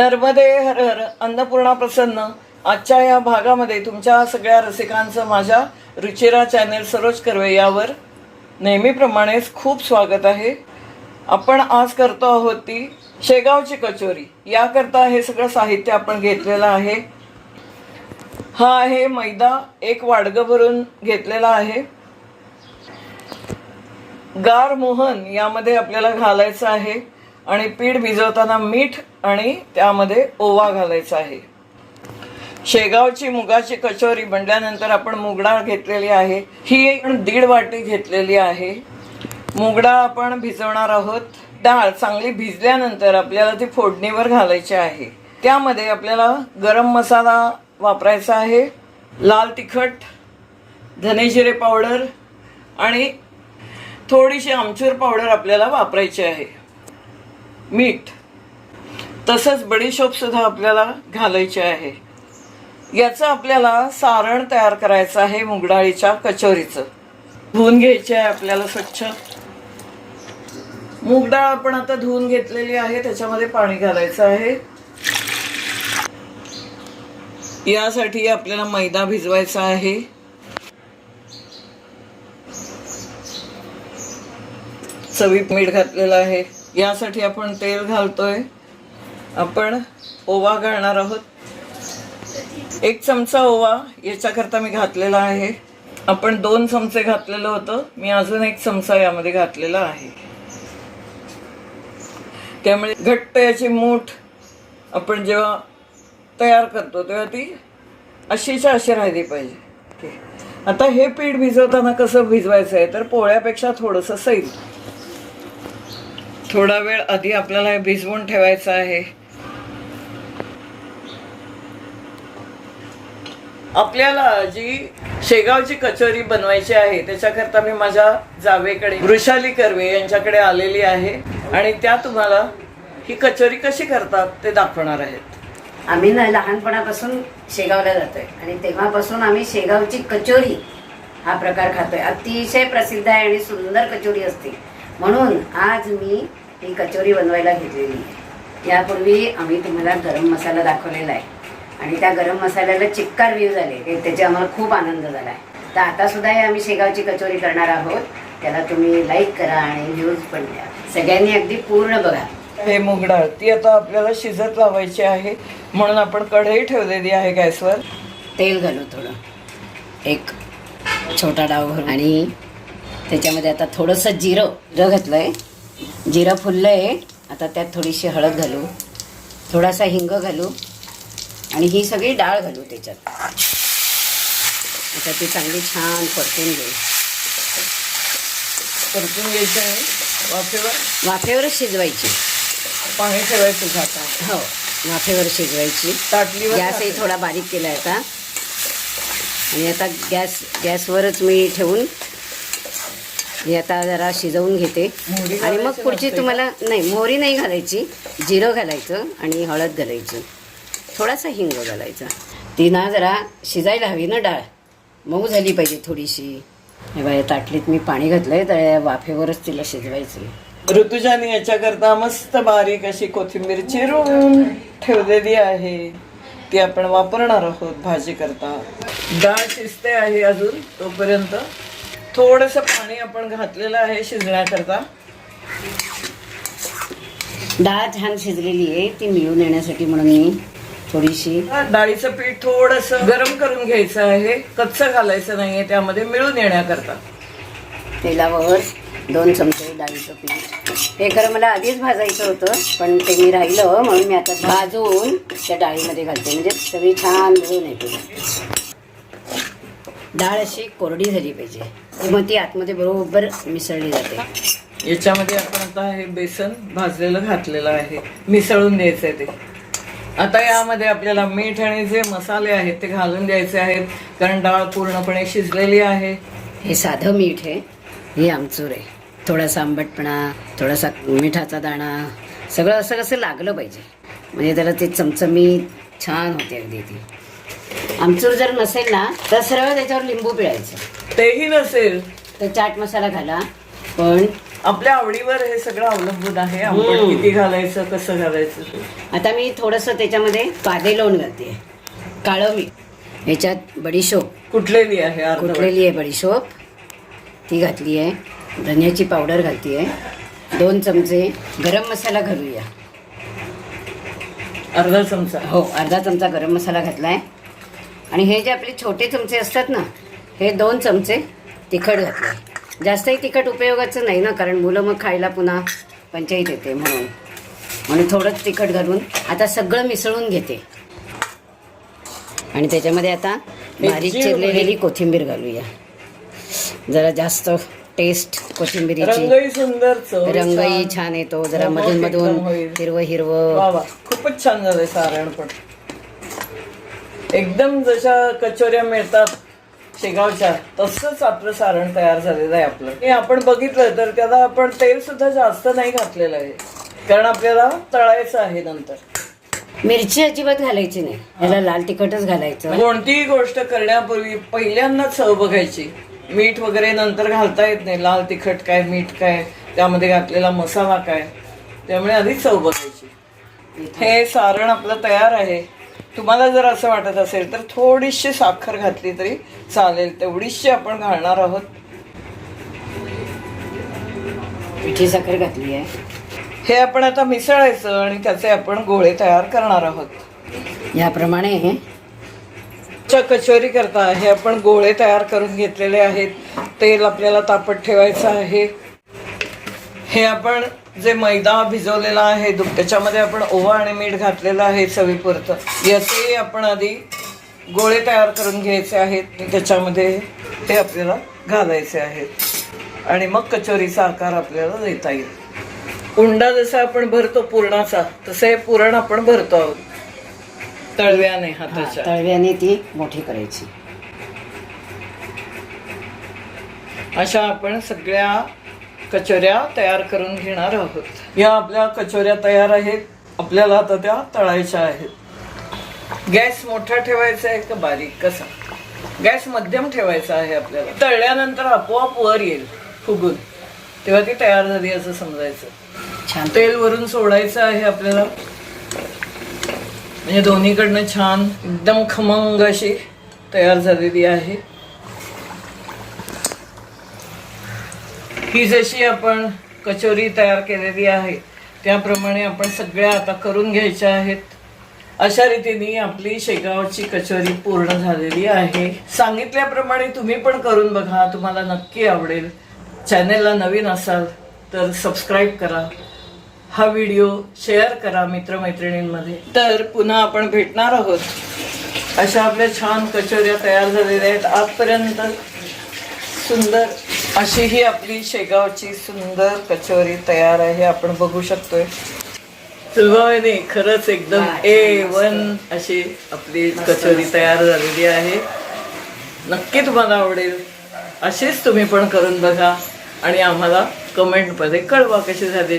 नर्मदे हर हर अन्नपूर्णा प्रसन्न. आजच्या या भागामध्ये तुमच्या सगळ्या रसिकांचं माझ्या रुचिरा चॅनेल सरोज कर्वे यावर नेहमीप्रमाणेच खूप स्वागत आहे. आपण आज करतो आहोत ती शेगावची कचोरी. याकरता हे सगळं साहित्य आपण घेतलेलं आहे. हा आहे मैदा एक वाडगं भरून घेतलेला आहे. गार मोहन यामध्ये आपल्याला घालायचं आहे. आणि पीठ भिजवताना मीठ आणि त्यामध्ये ओवा घालायचा आहे. शेगावची मुगाची कचोरी बनल्यानंतर आपण मुगडाळ घेतलेली आहे. ही दीड वाटी घेतलेली आहे. मुगडाळ आपण भिजवणार आहोत. डाळ चांगली भिजल्यानंतर आपल्याला ती फोडणीवर घालायची आहे. त्यामध्ये आपल्याला गरम मसाला वापरायचा आहे. लाल तिखट धनेजिरे पावडर आणि थोडीशी आमचूर पावडर आपल्याला वापरायची आहे. मीठ. तसंच बडीशोपसुद्धा आपल्याला घालायची आहे. याचं आपल्याला सारण तयार करायचं आहे मुगडाळीच्या कचोरीचं. धुवून घ्यायचे आहे आपल्याला स्वच्छ. मूगडाळ आपण आता धुवून घेतलेली आहे त्याच्यामध्ये पाणी घालायचं आहे. यासाठी आपल्याला मैदा भिजवायचा आहे. चवीत मीठ घातलेलं आहे. यासाठी आपण तेल घालतोय. आपण ओवा घालणार आहोत. एक चमचा ओवा याच्याकरता मी घातलेला आहे. आपण दोन चमचे घातलेलं होतं. मी अजून एक चमचा यामध्ये घातलेला आहे. त्यामुळे घट्ट याची मूठ आपण जेव्हा तयार करतो तेव्हा ती अशीच्या अशी राहिली पाहिजे. आता हे पीठ भिजवताना कसं भिजवायचं आहे? तर पोळ्यापेक्षा थोडंसं सैल. थोडा वेळ आधी आपल्याला हे भिजवून ठेवायचं आहे. आपल्याला जी शेगावची कचोरी बनवायची आहे त्याच्याकरता मी माझ्या जावेकडे वृषाली कर्वे यांच्याकडे आलेली आहे आणि त्या तुम्हाला ही कचोरी कशी करतात ते दाखवणार आहेत. आम्ही ना लहानपणापासून शेगावला जातोय आणि तेव्हापासून आम्ही शेगावची कचोरी हा प्रकार खातोय. अतिशय प्रसिद्ध आहे आणि सुंदर कचोरी असते. म्हणून आज मी ही कचोरी बनवायला घेतलेली. यापूर्वी आम्ही तुम्हाला गरम मसाला दाखवलेला आहे. आणि त्या गरम मसाल्याला चिक्कार व्ह्यू झाले. ते- त्याचे आम्हाला खूप आनंद झाला आहे. तर आता सुद्धा हे आम्ही शेगावची कचोरी करणार आहोत. त्याला तुम्ही लाईक करा आणि व्ह्यूज पण द्या. सगळ्यांनी अगदी पूर्ण बघा. हे मुगडाळ ती आता आपल्याला शिजत लावायची आहे. म्हणून आपण कढई ठेवलेली आहे गॅसवर. तेल घालू थोडं. एक छोटा डाव भरून. आणि त्याच्यामध्ये आता थोडंसं जिरं जिरं घातलं आहे जिरं फुललं आहे आता त्यात थोडीशी हळद घालू. थोडासा हिंग घालू. आणि ही सगळी डाळ घालू त्याच्यात. आता ती चांगली छान परतून घेऊ. परतून घ्यायचं आहे. वाफेवर? वाफेवरच शिजवायची. पाणी ठेवायचं झाका हो वाफेवर शिजवायची. ताटलीवर गॅसही थोडा बारीक केला आहे आता. आणि आता गॅस गॅसवरच मी ठेवून हे आता जरा शिजवून घेते. आणि मग पुढची तुम्हाला नाही मोहरी नाही घालायची. जिरं घालायचं आणि हळद घालायची. थोडासा हिंग घालायचा. ती ना जरा शिजायला हवी ना डाळ. मऊ झाली पाहिजे थोडीशी. हे बघा या ताटलीत मी पाणी घातलंय तर या वाफेवरच तिला शिजवायची ऋतुजानी याच्याकरता मस्त बारीक अशी कोथिंबीर चिरून ठेवलेली आहे. ती आपण वापरणार आहोत भाजी करता डाळ शिजते आहे अजून तोपर्यंत. थोडस पाणी आपण घातलेलं आहे शिजण्याकरता. डाळ छान शिजलेली आहे ती मिळून येण्यासाठी म्हणून मी थोडीशी डाळीचं पीठ थोडस गरम करून घ्यायचं आहे. कच्चं घालायचं नाहीये त्यामध्ये मिळून येण्याकरता. तेलावर दोन चमचे डाळीचं पीठ. हे खरं मला आधीच भाजायचं होतं पण ते मी राहिलं म्हणून मी आता भाजून त्या डाळीमध्ये घालते. म्हणजे सगळी छान मिळून येते. डाळ अशी कोरडी झाली पाहिजे. मग ती आतमध्ये बरोबर मिसळली जाते. याच्यामध्ये आपण आता हे बेसन भाजलेलं घातलेलं आहे. मिसळून द्यायचंय ते. आता यामध्ये आपल्याला मीठ आणि जे मसाले आहेत ते घालून द्यायचे आहेत. कारण डाळ पूर्णपणे शिजलेली आहे. हे साधं मीठ आहे. हे आमचूर आहे. थोडासा आंबटपणा थोडासा मिठाचा दाणा सगळं असं कसं लागलं पाहिजे. म्हणजे त्याला ते चमचमीत छान होते अगदी ती. आमचूर जर नसेल ना तर सरळ त्याच्यावर लिंबू पिळायचं. तेही नसेल. तर चाट मसाला घाला. पण आपल्या आवडीवर हे सगळं अवलंबून आहे. आपण किती घालायचं कसं घालायचं? ते. आता मी थोडंसं त्याच्यामध्ये पादे लावून घालते. काळं मीठ. ह्याच्यात बडीशोप. कुठलेली आहे अर्धवट? कुटलेली आहे बडीशोप? ती घातली आहे. धन्याची पावडर घालती आहे. दोन चमचे गरम मसाला घालूया. अर्धा चमचा? हो अर्धा चमचा गरम मसाला घातला आहे आणि हे जे आपले छोटे चमचे असतात ना हे दोन चमचे तिखट घातले. जास्तही तिखट उपयोगाचं नाही ना कारण मुलं मग खायला पुन्हा पंचायत येते म्हणून. म्हणून थोडंच तिखट घालून आता सगळं मिसळून घेते. आणि त्याच्यामध्ये आता बारीक चिरलेली कोथिंबीर घालूया. जरा जास्त टेस्ट कोथिंबीरीची. रंगही सुंदर रंगही छान. येतो. जरा मधून मधून. हिरवं हिरवं. खूपच छान झालंय सारण पण. एकदम जशा कचोऱ्या मिळतात शेगावच्या तसंच आपलं सारण तयार झालेलं आहे आपलं. हे आपण बघितलं तर त्याला आपण तेल सुद्धा जास्त नाही घातलेलं आहे. कारण आपल्याला तळायचं आहे नंतर. मिरची अजिबात घालायची नाही. याला लाल तिखटच घालायचं. कोणतीही गोष्ट करण्यापूर्वी पहिल्यांदा चव बघायची. मीठ वगैरे नंतर घालता येत नाही. लाल तिखट काय मीठ काय त्यामध्ये घातलेला मसाला काय त्यामुळे आधी चव बघायची. हे सारण आपलं तयार आहे. तुम्हाला जर असं वाटत असेल तर थोडीशी साखर घातली तरी चालेल. तेवढीशी आपण घालणार आहोत. पिठी साखर घातली आहे. हे आपण आता मिसळायचं आणि त्याचे आपण गोळे तयार करणार आहोत. याप्रमाणे च्या कचोरी करता हे आपण गोळे तयार करून घेतलेले आहेत. तेल आपल्याला तापत ठेवायचं आहे. हे आपण जे मैदा भिजवलेला आहे त्याच्यामध्ये आपण ओवा आणि मीठ घातलेलं आहे चवीपुरतं. याचे आपण आधी गोळे तयार करून घ्यायचे आहेत. त्याच्यामध्ये ते आपल्याला घालायचे आहेत. आणि मग कचोरीचा आकार आपल्याला देता येईल. उंडा जसा आपण भरतो पुरणाचा तसं हे पुरण आपण भरतो आहोत. तळव्याने हाताच्या. तळव्याने ती मोठी करायची. अशा आपण सगळ्या कचोऱ्या तयार करून घेणार आहोत. या आपल्या कचोऱ्या तयार आहेत. आपल्याला आता त्या तळायच्या आहेत. गॅस मोठा ठेवायचा आहे का बारीक? कसा? गॅस मध्यम ठेवायचा आहे आपल्याला. तळल्यानंतर आपोआप वर येईल फुगून. तेव्हा ती तयार झाली असं समजायचं. छान. तेल वरून सोडायचं आहे आपल्याला. म्हणजे दोन्हीकडनं छान एकदम खमंग अशी तयार झालेली आहे. ही जशी आपण कचोरी तयार केलेली आहे त्याप्रमाणे आपण सगळ्या आता करून घ्यायच्या आहेत. अशा रीतीने आपली शेगावची कचोरी पूर्ण झालेली आहे. सांगितल्याप्रमाणे तुम्ही पण करून बघा तुम्हाला नक्की आवडेल. चॅनेलला नवीन असाल तर सबस्क्राईब करा. हा व्हिडिओ शेअर करा मित्रमैत्रिणींमध्ये. तर पुन्हा आपण भेटणार आहोत. अशा आपल्या छान कचोऱ्या तयार झालेल्या आहेत. आजपर्यंत सुंदर अशी ही आपली शेगावची सुंदर कचोरी तयार आहे आपण बघू शकतोय. सुभावने खरंच एकदम ए वन अशी आपली कचोरी तयार झालेली आहे. नक्की तुम्हाला आवडेल. अशीच तुम्ही पण करून बघा आणि आम्हाला कमेंटमध्ये कळवा कशी झाली.